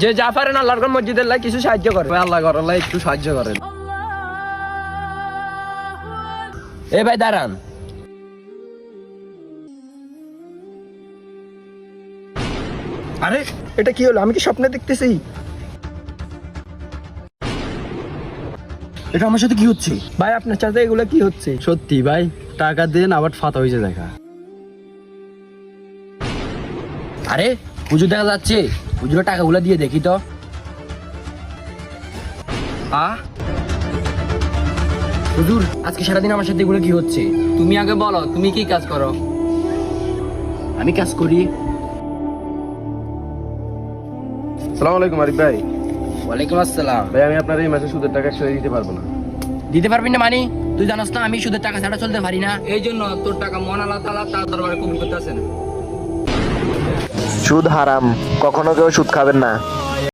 যে যা পারেন আল্লাহর ঘর মসজিদের লাই কিছু সাহায্য করে। আল্লাহ করে আল্লাহ একটু সাহায্য করেন। এ ভাই দাঁড়ান। আরে এটা কি হলো? আমি কি স্বপ্নে দেখতেছি? এটা আমার সাথে কি হচ্ছে? ভাই আপনার সাথে এগুলো কি হচ্ছে? সত্যি ভাই টাকা দেন আবার ফাতা হয়েছে দেখা। আরে পুজো দেখা যাচ্ছে? হুজুরের টাকাগুলো দিয়ে দেখি তো। আ? হুজুর আজকে সারাদিন আমার সাথে এগুলো কি হচ্ছে? তুমি আগে বলো তুমি কি কাজ করো? আমি কাজ করি। সালাম আলাইকুম আরিফ ভাই। ওয়ালাইকুম আসসালাম। ভাই আমি আপনার এই মাসে সুদের টাকা একসাথে দিতে পারব না। দিতে পারবি না মানি? তুই জানাস না আমি সুদের টাকা ছাড়া চলতে পারি না। এই জন্য তোর টাকা মন আল্লাহ তালা তার দরবারে কবুল করতে আসেন সুদ হারাম। কখনো কেউ সুদ খাবেন না।